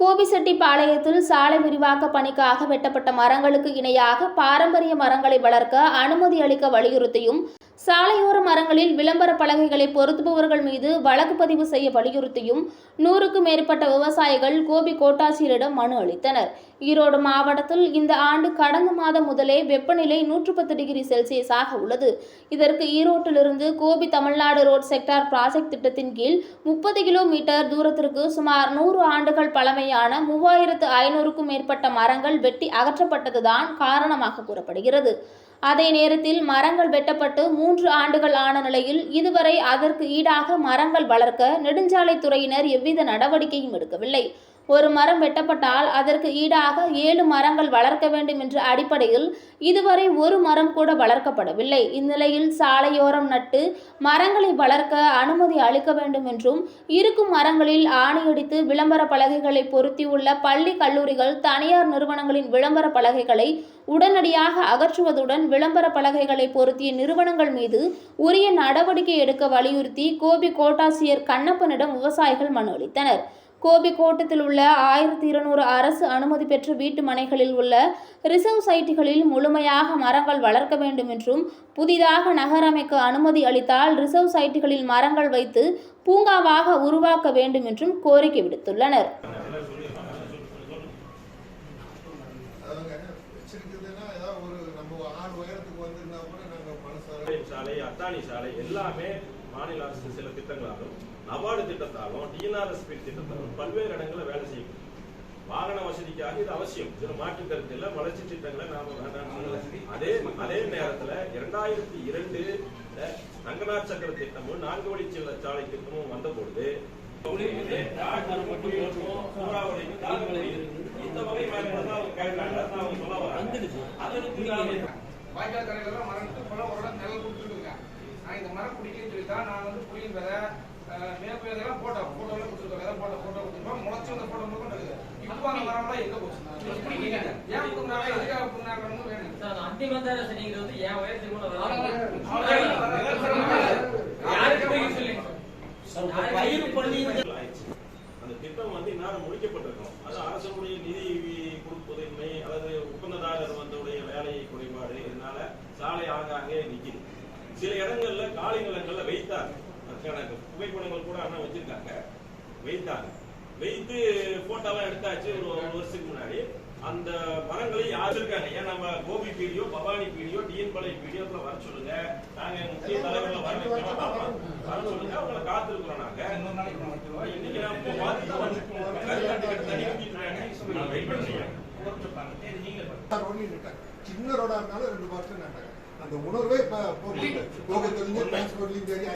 கோபிசெட்டிப்பாளையத்தில் சாலை விரிவாக்க பணிக்காக வெட்டப்பட்ட மரங்களுக்கு இணையாக பாரம்பரிய மரங்களை வளர்க்க அனுமதி அளிக்க வலியுறுத்தியும் சாலையோர மரங்களில் விளம்பர பலகைகளை பொருத்துபவர்கள் மீது வழக்கு பதிவு செய்ய வலியுறுத்தியும் நூறுக்கும் மேற்பட்ட விவசாயிகள் கோபி கோட்டாட்சியரிடம் மனு அளித்தனர். ஈரோடு மாவட்டத்தில் இந்த ஆண்டு கடந்த மாதம் முதலே வெப்பநிலை நூற்று பத்து டிகிரி செல்சியஸாக உள்ளது. இதற்கு ஈரோட்டிலிருந்து Gobi Tamil Nadu road sector project திட்டத்தின் கீழ் முப்பது கிலோமீட்டர் தூரத்திற்கு சுமார் நூறு ஆண்டுகள் பழமையான மூவாயிரத்து ஐநூறுக்கும் மேற்பட்ட மரங்கள் வெட்டி அகற்றப்பட்டதுதான் காரணமாக கூறப்படுகிறது. அதே நேரத்தில் மரங்கள் வெட்டப்பட்டு மூன்று ஆண்டுகள் ஆன நிலையில் இதுவரை அதற்கு ஈடாக மரங்கள் வளர்க்க நெடுஞ்சாலைத்துறையினர் எவ்வித நடவடிக்கையும் எடுக்கவில்லை. ஒரு மரம் வெட்டப்பட்டால் அதற்கு ஈடாக ஏழு மரங்கள் வளர்க்க வேண்டும் என்ற அடிப்படையில் இதுவரை ஒரு மரம் கூட வளர்க்கப்படவில்லை. இந்நிலையில் சாலையோரம் நட்டு மரங்களை வளர்க்க அனுமதி அளிக்க வேண்டும் என்றும் இருக்கும் மரங்களில் ஆணையடித்து விளம்பர பலகைகளை பொருத்தியுள்ள பள்ளி கல்லூரிகள் தனியார் நிறுவனங்களின் விளம்பர பலகைகளை உடனடியாக அகற்றுவதுடன் விளம்பர பலகைகளை பொருத்திய நிறுவனங்கள் மீது உரிய நடவடிக்கை எடுக்க வலியுறுத்தி கோபி கோட்டாசியர் கண்ணப்பனிடம் விவசாயிகள் மனு அளித்தனர். கோபி கோட்டத்தில் உள்ள ஆயிரத்தி இருநூறு அரசு அனுமதி பெற்ற வீட்டு மனைகளில் உள்ள ரிசர்வ் சைட்டுகளில் முழுமையாக மரங்கள் வளர்க்க வேண்டும் என்றும் புதிதாக நகரமைக்க அனுமதி அளித்தால் ரிசர்வ் சைட்டுகளில் மரங்கள் வைத்து பூங்காவாக உருவாக்க வேண்டும் என்றும் கோரிக்கை விடுத்துள்ளனர். சாலை, அத்தானி சாலை எல்லாமே மாநில அரசு சில திட்டங்களாகும் நபார்டு திட்டத்தாலும் டிஎன்ஆர்எஸ்பி திட்டத்தாலும் பல்வேறு இடங்களில் வேலை செய்யும். வாகன வசதிக்காக இது அவசியம். இதுல மாற்று கருத்து இல்ல. வளர்ச்சி திட்டங்களை நாம. அதே அதே நேரத்துல இரண்டாயிரத்தி இரண்டு ரங்கநாத் சக்கர திட்டமும் நான்கு வழி செல்ல சாலை திட்டமும் வந்த பொழுது இந்த வகை வாய்க்கால் கரையில மரம் நிழல் கொடுத்துருக்குங்க நான் இந்த மரம் பிடிக்குன்னு சொல்லி தான் நான் வந்து புளியின் விதை அந்த மரம்லாம் எங்க போச்சு? இது பிடிக்கீங்க ஏன் புண்ணாங்க எதுக்காக புண்ணாங்கன்னு வேணும் சார், அந்திமந்தார சனிங்கிறது வந்து என் வயசுக்கு கூட வராது. யாருக்கு பிடிக்கும் சொல்லி பயிர் பண்ணி ஆயிடுச்சு. அந்த திட்டம் வந்து இந்நேரம் முடிக்கப்பட்டிருக்கும். அது அரசுடைய நிதி கொடுப்பதின்மை அல்லது ஒப்பந்ததாரர் வந்தவுடைய வேலை குறைபாடு இதனால சாலை ஆங்காங்கே நிக்குது. சில இடங்கள்ல காலி நிலங்கள்ல வைத்தாங்க அதுக்கான புகைப்படங்கள் கூட அண்ணா வச்சிருக்காங்க. வைத்தாங்க வைத்து போட்டோலாம் எடுத்தாச்சு ஒரு ஒரு வருஷத்துக்கு முன்னாடி. அந்த மரங்களை யார் இருக்காங்க ஏன் நம்ம Gobi BDO Bhavani BDO TN Palayam பீடியோக்குள்ள வர சொல்லுங்க. நாங்க முக்கிய தலைவர்களை வர வர சொல்லுங்க. அவங்களை காத்திருக்கிறோம் நாங்க. இன்னைக்கு நான் இப்போ பார்த்து தான் வெயிட் சின்ன ரோடா இருந்தாலும் ரெண்டு நட்டாங்க அந்த உணர்வே இப்ப போக போக தெரிஞ்சு டிரான்ஸ்போர்ட்லயும் சரி